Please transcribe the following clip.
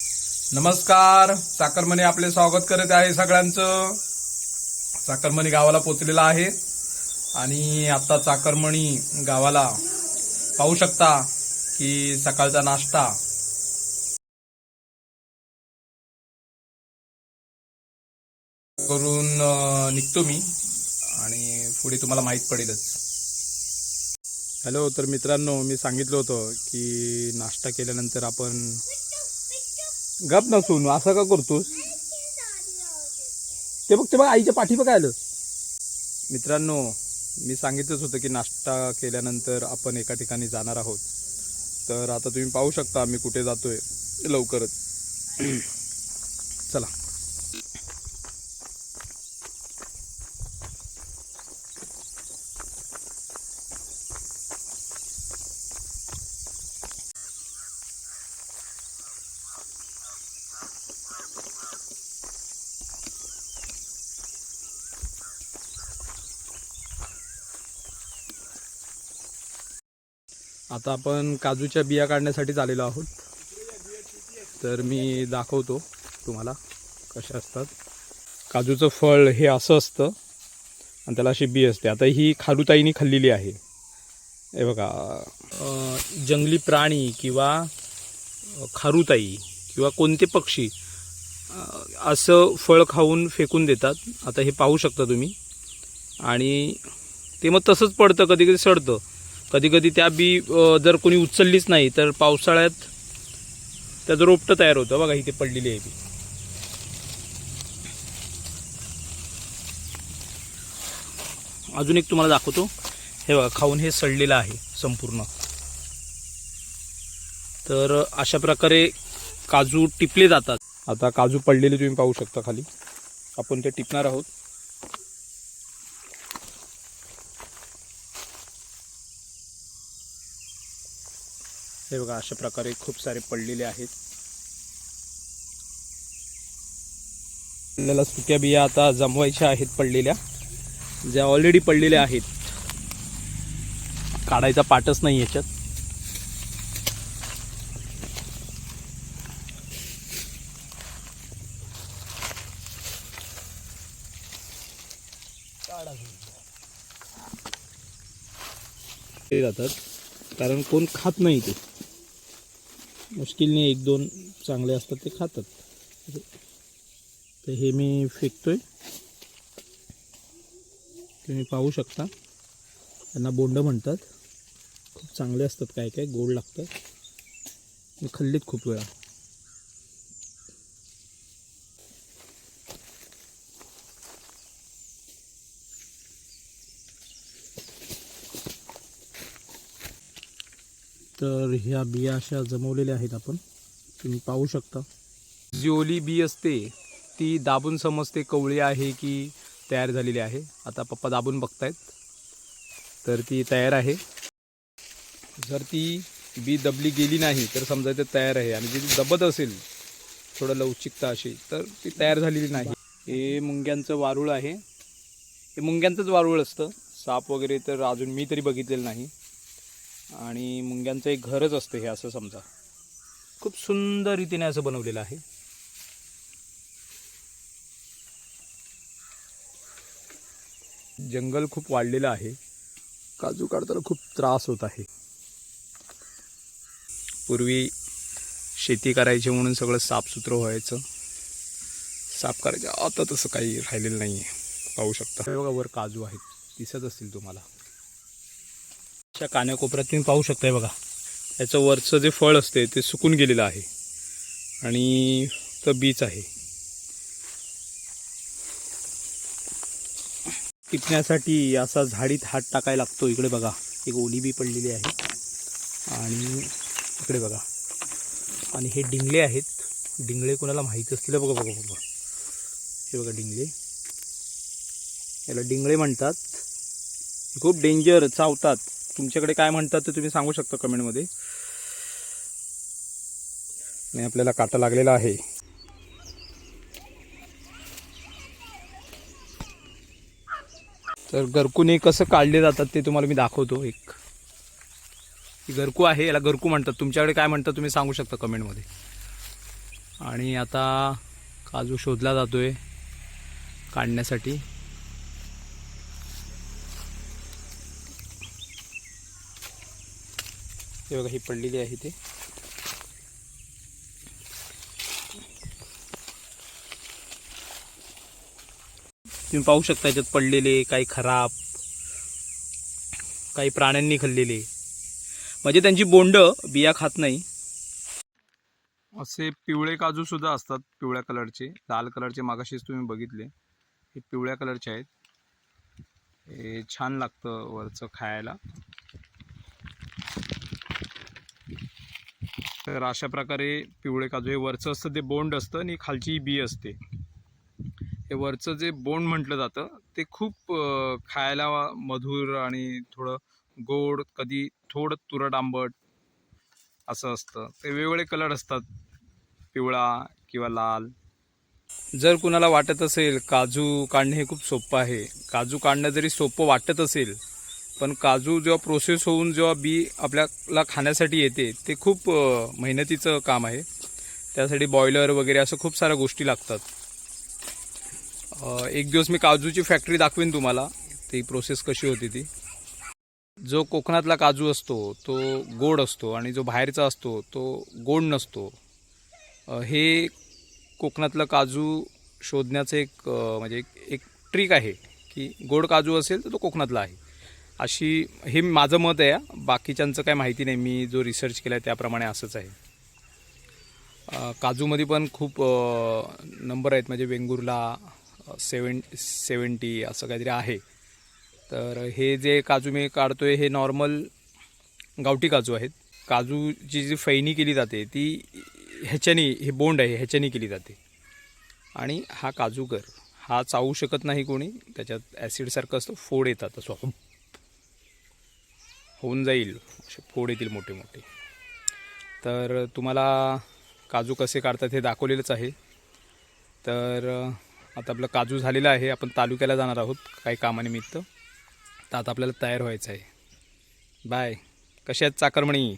नमस्कार. चाकरमणी आपले स्वागत करत आहे सगळ्यांचं. चाकरमणी गावाला पोचलेला आहे. आणि आता चाकरमणी गावाला पाहू शकता की सकाळचा नाश्ता. करून निघतो मी. आणि पुढे तुम्हाला माहीत पडेलच. हॅलो तर मित्रांनो मी सांगितलं होतं की नाश्ता केल्यानंतर आपण गप नसून असं का करतोस? ते बघ ते बघ आईच्या पाठी काय आलं. मित्रांनो मी सांगितलंच होतं की नाश्ता केल्यानंतर आपण एका ठिकाणी जाणार आहोत. तर आता तुम्ही पाहू शकता मी कुठे जातोय लवकरच. चला. आता आपण काजूच्या बिया काढण्यासाठी आलेलो आहोत. तर मी दाखवतो तुम्हाला कशा असतात. काजूचं फळ हे असं असतं आणि त्याला अशी बी असते. आता ही खारुताईनी खाल्लेली आहे. हे बघा जंगली प्राणी किंवा खारुताई किंवा कोणते पक्षी असं फळ खाऊन फेकून देतात. आता हे पाहू शकता तुम्ही. आणि ते मग तसंच पडतं कधी कधी सडतं. कधी कधी त्या बी जर कोणी उचललीच नाही तर पावसाळ्यात त्याचं रोपटं तयार होतं बघा इथे पडलेली आहे बी अजून एक तुम्हाला दाखवतो. हे बघा खाऊन हे सडलेलं आहे संपूर्ण. तर अशा प्रकारे काजू टिपले जातात. आता काजू पडलेले तुम्ही पाहू शकता खाली. आपण ते टिपणार आहोत. हे बघा अशा प्रकारे खूप सारे पडलेले आहेत. आपल्याला सुक्या बिया आता जमवायच्या आहेत पडलेल्या. ज्या ऑलरेडी पडलेल्या आहेत. काढायचा पाठच नाही याच्यात. ते जातात कारण कोण खात नाही ते. मुश्किलने एक दोन चांगले असतात ते खातात. तर हे मी फेकतोय. तुम्ही पाहू शकता. त्यांना बोंड म्हणतात. खूप चांगले असतात काय काय गोड लागतात. मी खाल्लीत खूप वेळा. तर ह्या बिया अशा जमवलेल्या आहेत आपण. तुम्ही पाहू शकता. जी ओली बी असते ती दाबून समजते कवळी आहे की तयार झालेली आहे. आता पप्पा दाबून बघतायत. तर ती तयार आहे. जर ती बी दबली गेली नाही तर समजा ते तयार आहे. आणि जी दबत असेल थोडं लवचिकता अशी तर ती तयार झालेली नाही. हे मुंग्यांचं वारूळ आहे. हे मुंग्यांचंच वारूळ असतं. साप वगैरे तर अजून मी तरी बघितलेलं नाही. आणि मुंग्यांचं एक घरच असतं हे असं समजा. खूप सुंदर रीतीने असं बनवलेलं आहे. जंगल खूप वाढलेलं आहे. काजू काढताना खूप त्रास होत आहे. पूर्वी शेती करायची म्हणून सगळं साफसुथरं व्हायचं. साफ करायचं. आता तसं काही राहिलेलं नाही आहे पाहू शकता. हे बघा वर काजू आहेत. दिसत असतील तुम्हाला. च्या कान्याकोपऱ्यात तुम्ही पाहू शकताय बघा. याचं वरचं जे फळ असते ते सुकून गेलेलं आहे. आणि तर बीच आहे. टिपण्यासाठी असा झाडीत हात टाकायला लागतो. इकडे बघा. एक ओली बी पडलेली आहे. आणि इकडे बघा. आणि हे डिंगले आहेत. डिंगळे कोणाला माहीत असतील? बघा बघा बघा. हे बघा डिंगले. याला डिंगळे म्हणतात. खूप डेंजर चावतात. तुमच्याकडे काय म्हणतात ते तुम्ही सांगू शकता कमेंटमध्ये? नाही आपल्याला काटा लागलेला आहे. तर गरकूने कसं काढले जातात ते तुम्हाला मी दाखवतो एक. गरकू आहे याला गरकू म्हणतात. तुमच्याकडे काय म्हणतात तुम्ही सांगू शकता कमेंटमध्ये. आणि आता काजू शोधला जातोय काढण्यासाठी. हे बघा ही पडलेली आहे ते. तुम्ही पाहू शकता याच्यात पडलेले काही खराब काही प्राण्यांनी खाल्लेले. म्हणजे त्यांची बोंड बिया खात नाही. असे पिवळे काजू सुद्धा असतात पिवळ्या कलरचे. लाल कलरचे मागाशीच तुम्ही बघितले. हे पिवळ्या कलरचे आहेत. हे छान लागतं वरचं खायला. तर अशा प्रकारे पिवळे काजू हे वरचं असतं ते बोंड असतं आणि खालची बी असते. हे वरचं जे बोंड म्हटलं जातं ते खूप खायला मधुर आणि थोडं गोड कधी थोडं तुरट आंबट असं असतं. ते वेगवेगळे कलर असतात. पिवळा किंवा लाल. जर कुणाला वाटत असेल काजू काढणे हे खूप सोपं आहे काजू काढणं जरी सोपं वाटत असेल पण काजू जेव्हा प्रोसेस होऊन जेव्हा बी आपल्याला खाण्यासाठी येते ते खूप मेहनतीचं काम आहे. त्यासाठी बॉयलर वगैरे असं खूप साऱ्या गोष्टी लागतात. एक दिवस मी काजूची फॅक्टरी दाखवीन तुम्हाला. ती प्रोसेस कशी होती ती. जो कोकणातला काजू असतो तो गोड असतो आणि जो बाहेरचा असतो तो गोड नसतो. हे कोकणातलं काजू शोधण्याचं एक म्हणजे एक ट्रिक आहे की गोड काजू असेल तर तो कोकणातला आहे. अशी हे माझं मत आहे. बाकीच्यांचं काय माहिती नाही. मी जो रिसर्च केला आहे त्याप्रमाणे असंच आहे. काजूमध्ये पण खूप नंबर आहेत. म्हणजे वेंगुर्ला सेवन सेवन्टी असं काहीतरी आहे. तर हे जे काजू मी काढतो आहे हे नॉर्मल गावठी काजू आहेत. काजूची जी फैनी केली जाते ती ह्याच्यानी हे बोंड आहे ह्याच्यानी केली जाते. आणि हा काजूगर हा चावू शकत नाही कोणी. त्याच्यात ॲसिडसारखं असतं फोड येतात असं. होऊन जाईल असे फोड येतील मोठे मोठे. तर तुम्हाला काजू कसे काढतात हे दाखवलेलंच आहे. तर आता आपलं काजू झालेलं आहे आपण तालुक्याला जाणार आहोत काही कामानिमित्त. तर आता आपल्याला तयार व्हायचं आहे. बाय. कसे आहेत चाकरमणी?